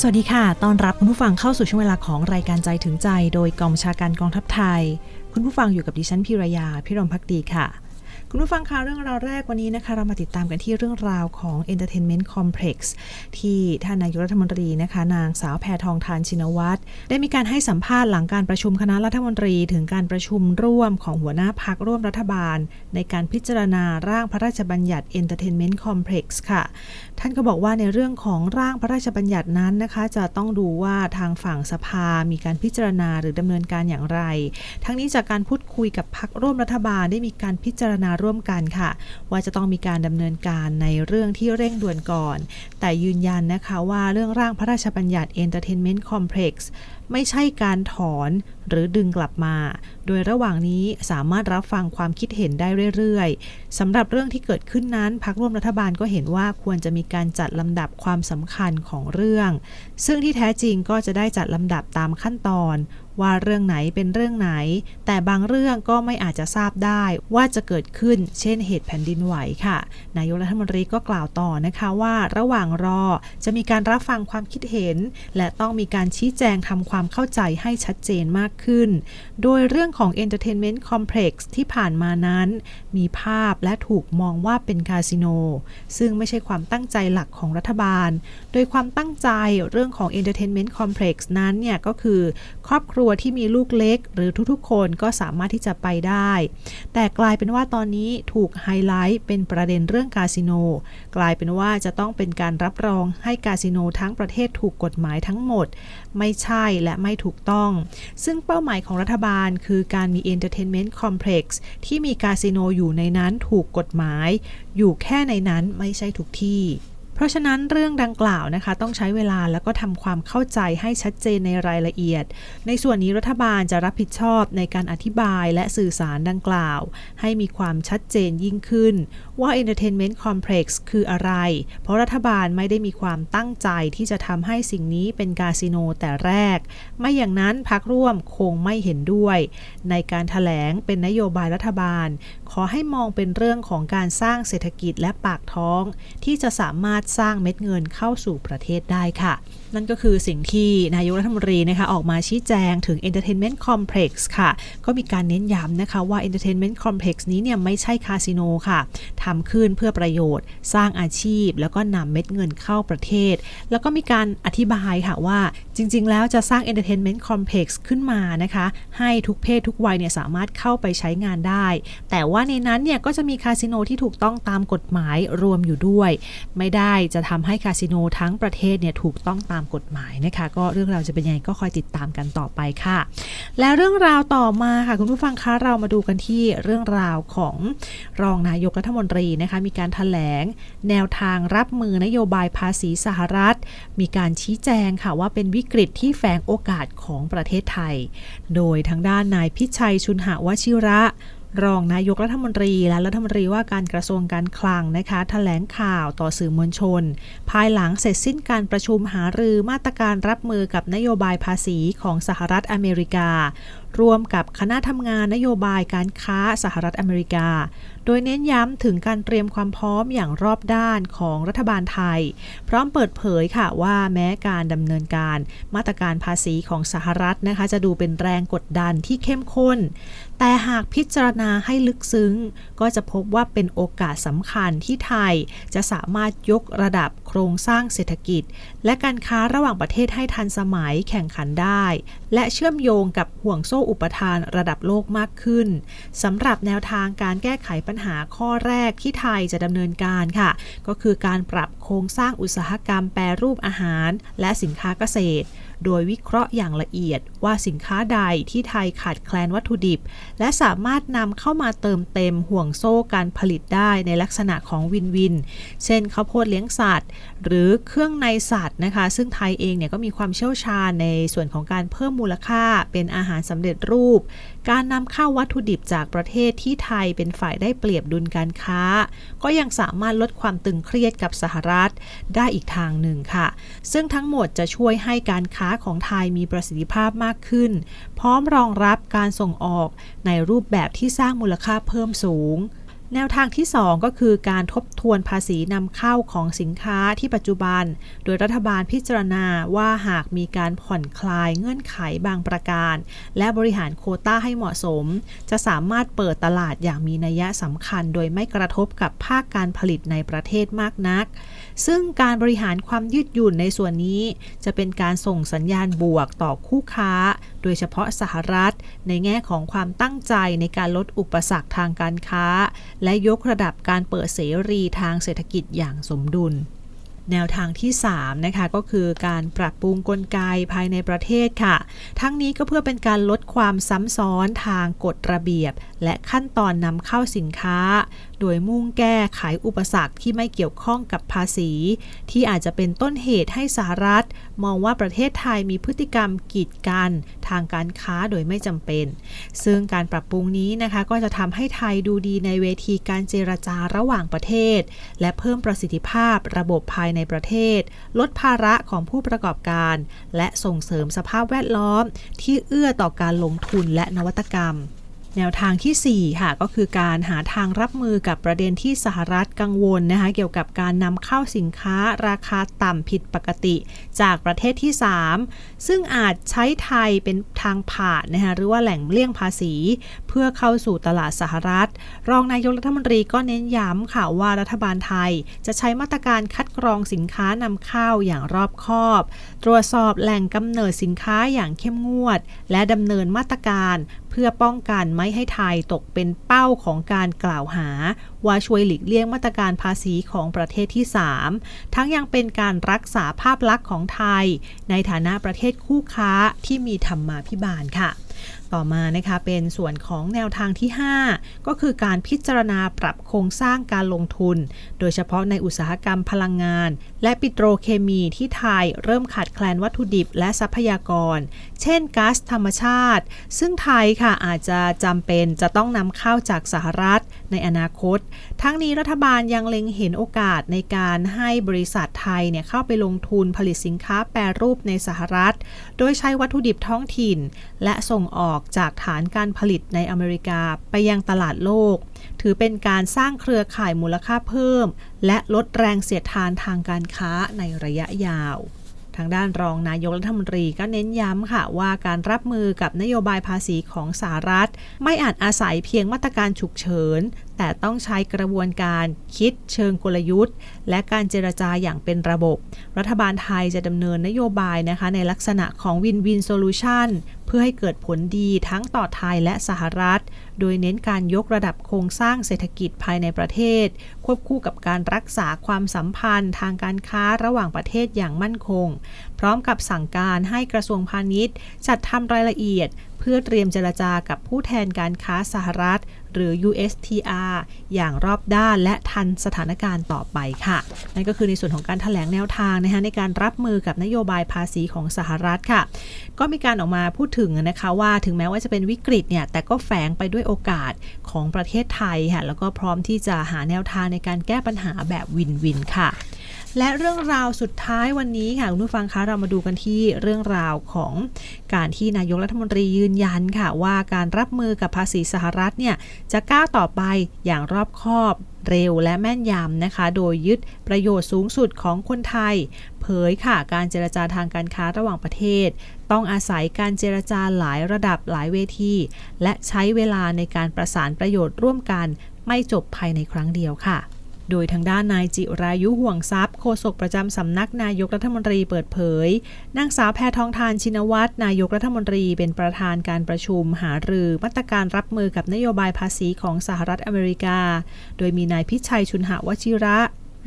สวัสดีค่ะตอนรับคุณผู้ฟังเข้าสู่ช่วงเวลาของรายการใจถึงใจ โดยกองชาการกองทัพไทย คุณผู้ฟังอยู่กับดิฉันพิรยา พิรมพักดีค่ะ คุณผู้ฟังคะเรื่องราวแรกวันนี้นะคะเรามาติดตามกันที่เรื่องราวของ Entertainment Complex ที่ท่านนายกรัฐมนตรีนะคะนางสาวแพทองทานชินวัตรได้มีการให้สัมภาษณ์หลังการประชุมคณะรัฐมนตรีถึงการประชุมร่วมของหัวหน้าพักร่วมรัฐบาล ในการพิจารณาร่างพระราชบัญญัติ Entertainment Complex ค่ะ ท่านก็บอกว่าในเรื่องของร่างพระราชบัญญัตินั้นนะคะ จะต้องดูว่าทางฝั่งสภามีการพิจารณาหรือดำเนินการอย่างไร ทั้งนี้จากการพูดคุยกับพักร่วมรัฐบาลได้มีการพิจารณาร่วมกันค่ะ ว่าจะต้องมีการดำเนินการในเรื่องที่เร่งด่วนก่อน แต่ยืนยันนะคะว่าเรื่องร่างพระราชบัญญัติ Entertainment Complex ไม่ใช่การถอนหรือดึงกลับมา โดยระหว่างนี้สามารถรับฟังความคิดเห็นได้เรื่อยๆสำหรับเรื่องที่เกิดขึ้นนั้นพักร่วมรัฐบาลก็เห็นว่าควรจะมีการจัดลำดับความสำคัญของเรื่อง ซึ่งที่แท้จริงก็จะได้จัดลำดับตามขั้นตอน ว่าเรื่องไหนเป็นเรื่องไหน แต่บางเรื่องก็ไม่อาจจะทราบได้ว่าจะเกิดขึ้น เช่นเหตุแผ่นดินไหวค่ะ นายกรัฐมนตรีก็กล่าวต่อนะคะว่าระหว่างรอจะมีการรับฟังความคิดเห็น และต้องมีการชี้แจงทำความความเข้าใจให้ชัดเจนมากขึ้น โดยเรื่องของ Entertainment Complex ที่ผ่านมานั้น มีภาพและถูกมองว่าเป็นคาสิโน ซึ่งไม่ใช่ความตั้งใจหลักของรัฐบาล โดยความตั้งใจเรื่องของ Entertainment Complex นั้นเนี่ยก็คือ ครอบครัวที่มีลูกเล็ก หรือทุกๆ คนก็สามารถที่จะไปได้ แต่กลายเป็นว่าตอนนี้ถูกไฮไลท์เป็นประเด็นเรื่องคาสิโน กลายเป็นว่าจะต้องเป็นการรับรองให้คาสิโนทั้งประเทศถูกกฎหมายทั้งหมด ไม่ใช่และไม่ถูกต้อง ซึ่งเป้าหมายของรัฐบาล คือการมีเอนเตอร์เทนเมนต์คอมเพล็กซ์ที่มีคาสิโนอยู่ในนั้นถูกกฎหมาย อยู่แค่ในนั้นไม่ใช่ทุกที่ เพราะฉะนั้นเรื่องดังกล่าวนะคะต้องใช้เวลาแล้วก็ทำความเข้าใจให้ชัดเจนในรายละเอียด ในส่วนนี้รัฐบาลจะรับผิดชอบในการอธิบายและสื่อสารดังกล่าว ให้มีความชัดเจนยิ่งขึ้น ว่า Entertainment Complex คืออะไร เพราะรัฐบาลไม่ได้มีความตั้งใจที่จะทำให้สิ่งนี้เป็นคาสิโนแต่แรก ไม่อย่างนั้นพักร่วมคงไม่เห็นด้วย ในการถแถลงเป็นนโยบายรัฐบาล ขอให้มองเป็นเรื่องของการสร้างเศรษฐกิจและปากท้อง ที่จะสามารถสร้างเม็ดเงินเข้าสู่ประเทศได้ค่ะ นั่นก็คือสิ่งที่นายกรัฐมนตรีนะคะออกมาชี้แจงถึง Entertainment Complex ค่ะ ก็มีการเน้นย้ำนะคะว่า Entertainment Complex นี้เนี่ยไม่ใช่คาสิโนค่ะทำขึ้นเพื่อประโยชน์ สร้างอาชีพ แล้วก็นำเม็ดเงินเข้าประเทศ แล้วก็มีการอธิบายค่ะว่าจริง ๆ แล้วจะสร้าง Entertainment Complex ขึ้นมานะคะ ให้ทุกเพศทุกวัยเนี่ยสามารถเข้าไปใช้งานได้ แต่ว่าในนั้นเนี่ยก็จะมีคาสิโนที่ถูกต้องตามกฎหมายรวมอยู่ด้วย ไม่ได้จะทำให้คาสิโนทั้งประเทศเนี่ยถูกต้องตามกฎหมายนะคะ ก็เรื่องราวจะเป็นยังไงก็คอยติดตามกันต่อไปค่ะ และเรื่องราวต่อมาค่ะคุณผู้ฟังคะเรามาดูกันที่เรื่องราวของรองนายกรัฐมนตรีนะคะมีการถแถลงแนวทางรับมือนโยบายภาษีสหรัฐ มีการชี้แจงค่ะว่าเป็นวิกฤตที่แฝงโอกาสของประเทศไทย โดยทางด้านนายพิชัยชุนหวชิระ รองนายกรัฐมนตรีและรัฐมนตรีว่าการกระทรวงการคลังนะคะถแถลงข่าวต่อสื่อมวลชน ภายหลังเสร็จสิ้นการประชุมหารือมาตรการรับมือกับนโยบายภาษีของสหรัฐอเมริการวมกับคณะทำงานนโยบายการค้าสหรัฐอเมริกา โดยเน้นย้ำถึงการเตรียมความพร้อมอย่างรอบด้านของรัฐบาลไทย พร้อมเปิดเผยค่ะว่าแม้การดำเนินการมาตรการภาษีของสหรัฐนะคะ จะดูเป็นแรงกดดันที่เข้มข้น แต่หากพิจารณาให้ลึกซึ้ง ก็จะพบว่าเป็นโอกาสสำคัญที่ไทย จะสามารถยกระดับโครงสร้างเศรษฐกิจ และการค้าระหว่างประเทศให้ทันสมัยแข่งขันได้ และเชื่อมโยงกับห่วงโซ่อุปทานระดับโลกมากขึ้นสำหรับแนวทางการแก้ไขปัญหาข้อแรกที่ไทยจะดำเนินการค่ะ ก็คือการปรับโครงสร้างอุตสาหกรรมแปรรูปอาหาร และสินค้าเกษตร โดยวิเคราะห์อย่างละเอียดว่าสินค้าใดที่ไทยขาดแคลนวัตถุดิบ และสามารถนำเข้ามาเติมเต็มห่วงโซ่การผลิตได้ในลักษณะของวินวิน เช่นข้าวโพดเลี้ยงสัตว์ หรือเครื่องในสัตว์นะคะ ซึ่งไทยเองเนี่ยก็มีความเชี่ยวชาญในส่วนของการเพิ่มมูลค่าเป็นอาหารสำเร็จรูป การนำเข้าวัตถุดิบจากประเทศที่ไทยเป็นฝ่ายได้เปรียบดุลการค้า ก็ยังสามารถลดความตึงเครียดกับสหรัฐได้อีกทางหนึ่งค่ะ ซึ่งทั้งหมดจะช่วยให้การค้าของไทยมีประสิทธิภาพมากขึ้น พร้อมรองรับการส่งออกในรูปแบบที่สร้างมูลค่าเพิ่มสูง แนวทางที่ 2 ก็คือการทบทวนภาษีนำเข้าของสินค้าที่ปัจจุบัน โดยรัฐบาลพิจารณาว่าหากมีการผ่อนคลายเงื่อนไขบางประการ และบริหารโคต้าให้เหมาะสม จะสามารถเปิดตลาดอย่างมีนัยสำคัญ โดยไม่กระทบกับภาคการผลิตในประเทศมากนัก ซึ่งการบริหารความยืดหยุ่นในส่วนนี้ จะเป็นการส่งสัญญาณบวกต่อคู่ค้า โดยเฉพาะสหรัฐ ในแง่ของความตั้งใจในการลดอุปสรรคทางการค้าและยกระดับการเปิดเสรีทางเศรษฐกิจอย่างสมดุล แนวทางที่ 3 นะคะ ก็คือการปรับปรุงกลไกภายในประเทศค่ะ ทั้งนี้ก็เพื่อเป็นการลดความซ้ำซ้อนทางกฎระเบียบ และขั้นตอนนำเข้าสินค้า โดยมุ่งแก้ไขอุปสรรคที่ไม่เกี่ยวข้องกับภาษี ที่อาจจะเป็นต้นเหตุให้สหรัฐ มองว่าประเทศไทยมีพฤติกรรมกีดกันทางการค้าโดยไม่จำเป็น ซึ่งการปรับปรุงนี้นะคะก็จะทำให้ไทยดูดีในเวทีการเจรจาระหว่างประเทศ และเพิ่มประสิทธิภาพระบบภายในประเทศ ลดภาระของผู้ประกอบการ และส่งเสริมสภาพแวดล้อม ที่เอื้อต่อการลงทุนและนวัตกรรม แนวทางที่ 4 ค่ะ ก็คือการหาทางรับมือกับประเด็นที่สหรัฐกังวลนะคะ เกี่ยวกับการนำเข้าสินค้าราคาต่ำผิดปกติ จากประเทศที่ 3 ซึ่งอาจใช้ไทยเป็นทางผ่านนะคะหรือว่าแหล่งเลี่ยงภาษี เพื่อเข้าสู่ตลาดสหรัฐ รองนายกรัฐมนตรีก็เน้นย้ำค่ะว่ารัฐบาลไทย จะใช้มาตรการคัดกรองสินค้านำเข้าอย่างรอบคอบ ตรวจสอบแหล่งกำเนิดสินค้าอย่างเข้มงวด และดำเนินมาตรการ พื่อป้องกันไม่ให้ไทยตกเป็นเป้าของการกล่าวหา ว่าช่วยหลีกเลี่ยงมาตรการภาษีของประเทศที่ 3 ทั้งยังเป็นการรักษาภาพลักษณ์ของไทย ในฐานะประเทศคู่ค้าที่มีธรรมาภิบาลค่ะ ต่อมานะคะเป็นส่วนของแนวทางที่ 5 ก็คือการพิจารณาปรับโครงสร้างการลงทุน โดยเฉพาะในอุตสาหกรรมพลังงาน และปิโตรเคมีที่ไทยเริ่มขาดแคลนวัตถุดิบและทรัพยากร เช่นก๊าซธรรมชาติ ซึ่งไทยค่ะอาจจะจำเป็นจะต้องนำเข้าจากสหรัฐในอนาคต ทั้งนี้รัฐบาลยังเล็งเห็นโอกาสในการให้บริษัทไทยเนี่ยเข้าไปลงทุนผลิตสินค้าแปรรูปในสหรัฐ โดยใช้วัตถุดิบท้องถิ่น และส่งออกจากฐานการผลิตในอเมริกาไปยังตลาดโลก ถือเป็นการสร้างเครือข่ายมูลค่าเพิ่ม และลดแรงเสียดทานทางการค้าในระยะยาว ทางด้านรองนายกรัฐมนตรีก็เน้นย้ำค่ะว่าการรับมือกับนโยบายภาษีของสหรัฐ ไม่อาจอาศัยเพียงมาตรการฉุกเฉิน แต่ต้องใช้กระบวนการคิดเชิงกลยุทธ์ และการเจรจาอย่างเป็นระบบ รัฐบาลไทยจะดำเนินนโยบายนะคะในลักษณะของวินวินโซลูชันเพื่อให้เกิดผลดีทั้งต่อไทยและสหรัฐ โดยเน้นการยกระดับโครงสร้างเศรษฐกิจภายในประเทศ ควบคู่กับการรักษาความสัมพันธ์ทางการค้าระหว่างประเทศอย่างมั่นคง พร้อมกับสั่งการให้กระทรวงพาณิชย์ จัดทำรายละเอียด เพื่อเตรียมเจรจากับผู้แทนการค้าสหรัฐ หรือ USTR อย่างรอบด้านและทันสถานการณ์ต่อไปค่ะ นั่นก็คือในส่วนของการถแถลงแนวทางนะคะในการรับมือกับนโยบายภาษีของสหรัฐค่ะ ก็มีการออกมาพูดถึงนะคะว่าถึงแม้ว่าจะเป็นวิกฤตเนี่ยแต่ก็แฝงไปด้วยโอกาสของประเทศไทยค่ะแล้วก็พร้อมที่จะหาแนวทางในการแก้ปัญหาแบบวินวินค่ะ และเรื่องราวสุดท้ายวันนี้ค่ะคุณผู้ฟังคะเรามาดูกันที่เรื่องราวของการที่นายกรัฐมนตรียืนยันค่ะว่าการรับมือกับภาษีสหรัฐเนี่ยจะก้าวต่อไปอย่างรอบคอบเร็วและแม่นยำนะคะ โดยยึดประโยชน์สูงสุดของคนไทย เผยค่ะการเจรจาทางการค้าระหว่างประเทศ ต้องอาศัยการเจรจาหลายระดับหลายเวที และใช้เวลาในการประสานประโยชน์ร่วมกัน ไม่จบภายในครั้งเดียวค่ะ โดยทางด้านนายจิรายุห่วงทรัพย์โฆษกประจำสำนักนายกรัฐมนตรีเปิดเผย นางสาวแพทองทานชินวัตรนายกรัฐมนตรีเป็นประธานการประชุมหารือมาตรการรับมือกับนโยบายภาษีของสหรัฐอเมริกา โดยมีนายพิชัยชุนหวชิระ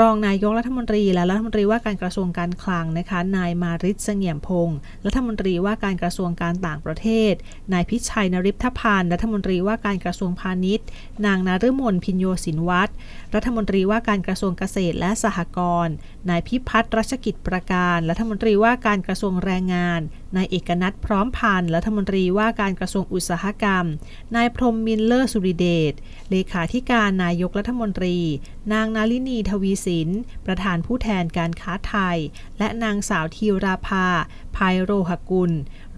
รองนายกรัฐมนตรีและรัฐมนตรีว่าการกระทรวงการคลังนะคะ นายมาริศเสงี่ยมพงศ์รัฐมนตรีว่าการกระทรวงการต่างประเทศ นายพิชัยนริพทพานรัฐมนตรีว่าการกระทรวงพาณิชย์ นางนฤมลพินโยสินวัตรรัฐมนตรีว่าการกระทรวงเกษตรและสหกรณ์นายพิพัฒน์รัชกิจประการ รัฐมนตรีว่าการกระทรวงแรงงาน นายเอกนัทพร้อมพันธ์รัฐมนตรีว่าการกระทรวงอุตสาหกรรม นายพรมมินเลอร์สุริเดชเลขาธิการนายกรัฐมนตรี นางนาลินีทวีสิน ประธานผู้แทนการค้าไทย และนางสาวธีราภาภายโรหกุล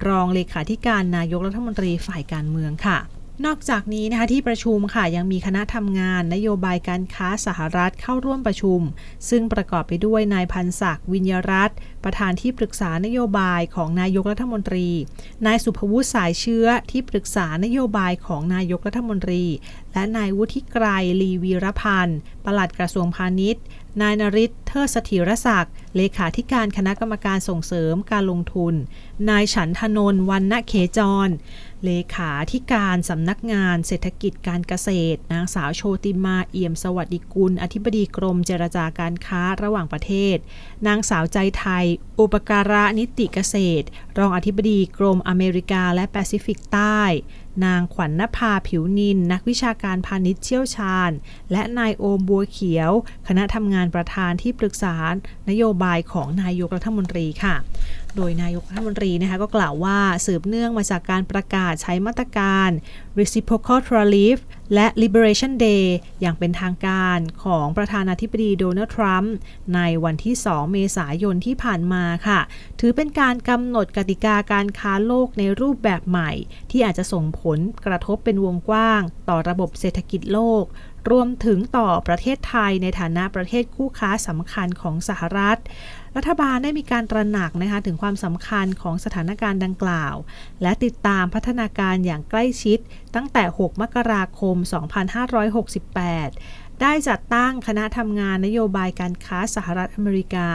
รองเลขาธิการนายกรัฐมนตรีฝ่ายการเมืองค่ะนอกจากนี้นะคะที่ประชุมค่ะยังมีคณะทำงานนโยบายการค้าสหรัฐเข้าร่วมประชุม ซึ่งประกอบไปด้วยนายพันศักดิ์วิญญรัตน์ ประธานที่ปรึกษานโยบายของนายกรัฐมนตรี นายสุภวุฒิสายเชื้อที่ปรึกษานโยบายของนายกรัฐมนตรี และนายวุฒิไกรลีวีรพันธ์ปลัดกระทรวงพาณิชย์ นายนริศเทิดสถิรศักดิ์เลขาธิการคณะกรรมการส่งเสริมการลงทุน นายฉันทนนท์วันณเขจร เลขาธิการสำนักงานเศรษฐกิจการเกษตร นางสาวโชติมาเอี่ยมสวัสดิกุล อธิบดีกรมเจรจาการค้าระหว่างประเทศ นางสาวใจไทยอุปการะนิติเกษตร รองอธิบดีกรมอเมริกาและแปซิฟิกใต้ นางขวัญนภาผิวนิน นักวิชาการพาณิชย์เชี่ยวชาญ และนายโอมบัวเขียว คณะทำงานประธานที่ปรึกษานโยบายของนายกรัฐมนตรีค่ะ โดยนายกรัฐมนตรีนะคะก็กล่าวว่าสืบเนื่องมาจากการประกาศใช้มาตรการ reciprocal tariff และ liberation day อย่างเป็นทางการของประธานาธิบดีโดนัลด์ทรัมป์ในวันที่ 2 เมษายนที่ผ่านมาค่ะ ถือเป็นการกำหนดกติกาการค้าโลกในรูปแบบใหม่ ที่อาจจะส่งผลกระทบเป็นวงกว้าง ต่อระบบเศรษฐกิจโลก รวมถึงต่อประเทศไทยในฐานะประเทศคู่ค้าสำคัญของสหรัฐ รัฐบาลได้มีการตระหนักนะคะถึงความสำคัญของสถานการณ์ดังกล่าว และติดตามพัฒนาการอย่างใกล้ชิด ตั้งแต่ 6 มกราคม 2568ได้จัดตั้งคณะทำงานนโยบายการค้าสหรัฐอเมริกา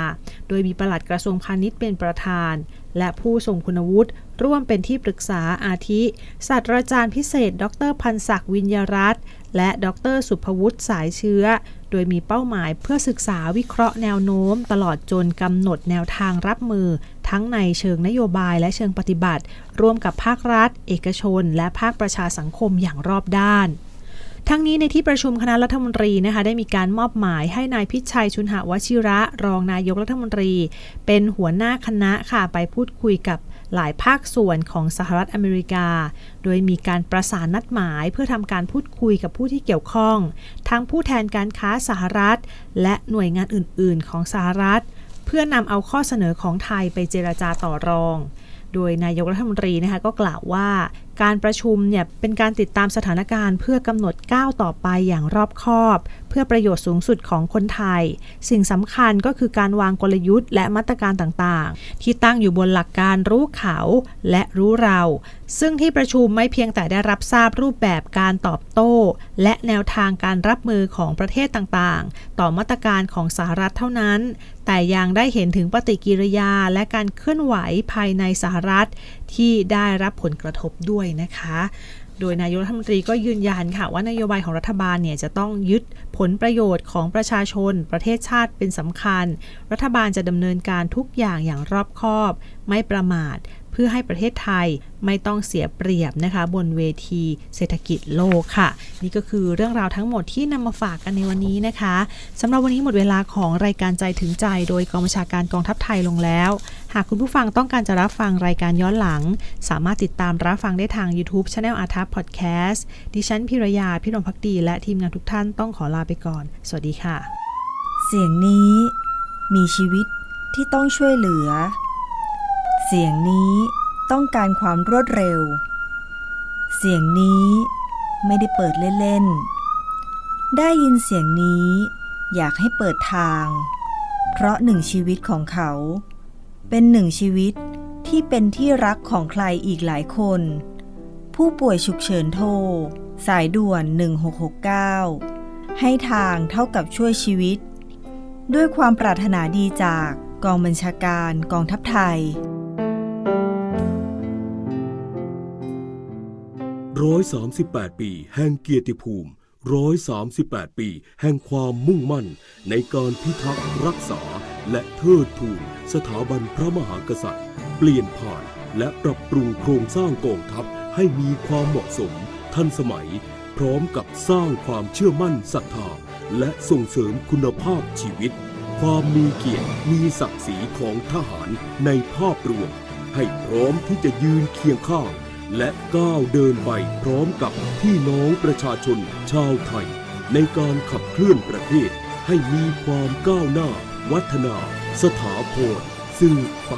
โดยมีปลัดกระทรวงพาณิชย์เป็นประธาน และผู้ทรงคุณวุฒิร่วมเป็นที่ปรึกษาอาทิศาสตราจารย์พิเศษ ดรพันศักดิ์วิญญรัตน์และดรสุภวุฒิสายเชื้อ โดยมีเป้าหมายเพื่อศึกษาวิเคราะห์แนวโน้ม ตลอดจนกำหนดแนวทางรับมือ ทั้งในเชิงนโยบายและเชิงปฏิบัติ ร่วมกับภาครัฐ เอกชน และภาคประชาสังคมอย่างรอบด้าน ทั้งนี้ในที่ประชุมคณะรัฐมนตรีนะคะได้มีการมอบหมายให้นายพิชัยชุนหวชิระ รองนายกรัฐมนตรี เป็นหัวหน้าคณะค่ะไปพูดคุยกับหลายภาคส่วนของสหรัฐอเมริกา โดยมีการประสานนัดหมายเพื่อทำการพูดคุยกับผู้ที่เกี่ยวข้อง ทั้งผู้แทนการค้าสหรัฐ และหน่วยงานอื่น ๆ ของสหรัฐ เพื่อนำเอาข้อเสนอของไทยไปเจรจาต่อรอง โดยนายกรัฐมนตรีนะคะก็กล่าวว่าการประชุมเนี่ยเป็นการติดตามสถานการณ์เพื่อกำหนดก้าวต่อไปอย่างรอบคอบ เพื่อประโยชน์สูงสุดของคนไทย สิ่งสำคัญก็คือการวางกลยุทธ์และมาตรการต่างๆ ที่ตั้งอยู่บนหลักการรู้เขาและรู้เรา ซึ่งที่ประชุมไม่เพียงแต่ได้รับทราบรูปแบบการตอบโต้ และแนวทางการรับมือของประเทศต่างๆ ต่อมาตรการของสหรัฐเท่านั้น แต่ยังได้เห็นถึงปฏิกิริยาและการเคลื่อนไหวภายในสหรัฐ ที่ได้รับผลกระทบด้วยนะคะ โดยนายกรัฐมนตรีก็ยืนยันค่ะว่านโยบายของรัฐบาลเนี่ยจะต้องยึดผลประโยชน์ของประชาชน ประเทศชาติเป็นสำคัญ รัฐบาลจะดำเนินการทุกอย่างอย่างรอบคอบ ไม่ประมาทเพื่อให้ประเทศไทยไม่ต้องเสียเปรียบนะคะ บนเวทีเศรษฐกิจโลกค่ะ นี่ก็คือเรื่องราวทั้งหมดที่นำมาฝากกันในวันนี้นะคะสำหรับวันนี้หมดเวลาของรายการใจถึงใจ โดยกองบัญชาการกองทัพไทยลงแล้ว หากคุณผู้ฟังต้องการจะรับฟังรายการย้อนหลัง สามารถติดตามรับฟังได้ทาง YouTube Channel อาทัพพอดแคสต์ดิฉันพิรยาพิรมพักดีและทีมงานทุกท่านต้องขอลาไปก่อน สวัสดีค่ะ เสียงนี้มีชีวิตที่ต้องช่วยเหลือ เสียงนี้ต้องการความรวดเร็ว เสียงนี้ไม่ได้เปิดเล่นๆ ได้ยินเสียงนี้อยากให้เปิดทาง เพราะหนึ่งชีวิตของเขา เป็นหนึ่งชีวิตที่เป็นที่รักของใครอีกหลายคน ผู้ป่วยฉุกเฉินโทร สายด่วน 1669 ให้ทางเท่ากับช่วยชีวิต ด้วยความปรารถนาดีจากกองบัญชาการกองทัพไทยร้อยสามสิบแปดปี แห่งเกียรติภูมิร้อยสามสิบแปดปี แห่งความมุ่งมั่น ในการพิทักษ์รักษา และเทิดทูนสถาบันพระมหากษัตริย์ เปลี่ยนผ่านและปรับปรุงโครงสร้างกองทัพให้มีความเหมาะสม ทันสมัย พร้อมกับสร้างความเชื่อมั่นศรัทธาและส่งเสริมคุณภาพชีวิต ความมีเกียรติมีศักดิ์ศรีของทหารในภาพรวม ให้พร้อมที่จะยืนเคียงข้าง และก้าวเดินไปพร้อมกับพี่น้องประชาชนชาวไทย ในการขับเคลื่อนประเทศให้มีความก้าวหน้า วัฒนา สถาพรซึ่งไป